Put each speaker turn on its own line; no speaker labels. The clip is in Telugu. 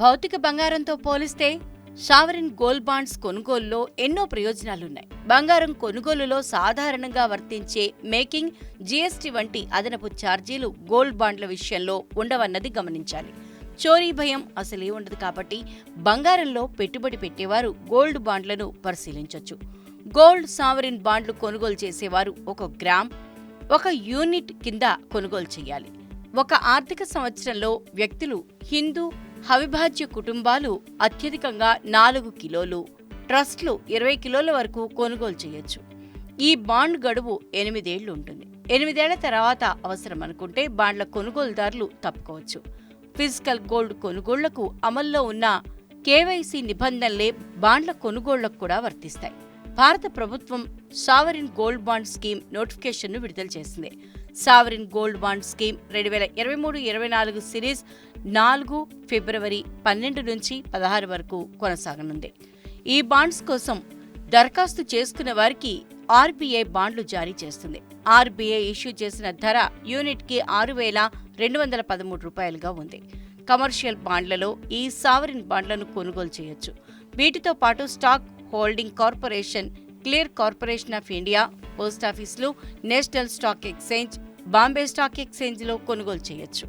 భౌతిక బంగారంతో పోలిస్తే షావరిన్ గోల్డ్ బాండ్స్ కొనుగోలులో ఎన్నో ప్రయోజనాలున్నాయి. బంగారం కొనుగోలులో సాధారణంగా వర్తించే మేకింగ్ జీఎస్టీ వంటి అదనపు ఛార్జీలు గోల్డ్ బాండ్ల విషయంలో ఉండవన్నది గమనించాలి. చోరీ భయం అసలే ఉండదు కాబట్టి బంగారంలో పెట్టుబడి పెట్టేవారు గోల్డ్ బాండ్లను పరిశీలించవచ్చు గోల్డ్ సావరిన్ బాండ్లు కొనుగోలు చేసేవారు ఒక గ్రామ్ ఒక యూనిట్ కింద కొనుగోలు చేయాలి. ఒక ఆర్థిక సంవత్సరంలో వ్యక్తులు హిందూ అవిభాజ్య కుటుంబాలు అత్యధికంగా నాలుగు కిలోలు. ట్రస్ట్లు ఇరవై కిలోల వరకు కొనుగోలు చేయొచ్చు. ఈ బాండ్ గడువు ఎనిమిదేళ్ళు ఉంటుంది ఎనిమిదేళ్ళ తర్వాత అవసరం అనుకుంటే బాండ్ల కొనుగోలుదారులు తప్పుకోవచ్చు. ఫిజికల్ గోల్డ్ కొనుగోళ్ళకు అమల్లో ఉన్న కేవైసీ నిబంధనలే బాండ్ల కొనుగోళ్ళకు కూడా వర్తిస్తాయి. భారత ప్రభుత్వం సావరిన్ గోల్డ్ బాండ్ స్కీమ్ నోటిఫికేషన్ను విడుదల చేసింది. సావరిన్ గోల్డ్ బాండ్ స్కీమ్ రెండు వేల ఇరవై మూడు ఇరవై నాలుగు సిరీస్ నాలుగు ఫిబ్రవరి పన్నెండు నుంచి పదహారు వరకు కొనసాగనుంది. ఈ బాండ్స్ కోసం దరఖాస్తు చేసుకున్న వారికి ఆర్బీఐ బాండ్లు జారీ చేస్తుంది. ఆర్బీఐ ఇష్యూ చేసిన ధర యూనిట్కి ఆరు వేల రెండు వందల పదమూడు రూపాయలుగా ఉంది. కమర్షియల్ బాండ్లలో ఈ సావరిన్ బాండ్లను కొనుగోలు చేయొచ్చు. వీటితో పాటు stock holding corporation clear corporation of India పోస్టాఫీసులు national stock exchange Bombay stock ఎక్స్చేంజ్లో కొనుగోలు చేయొచ్చు.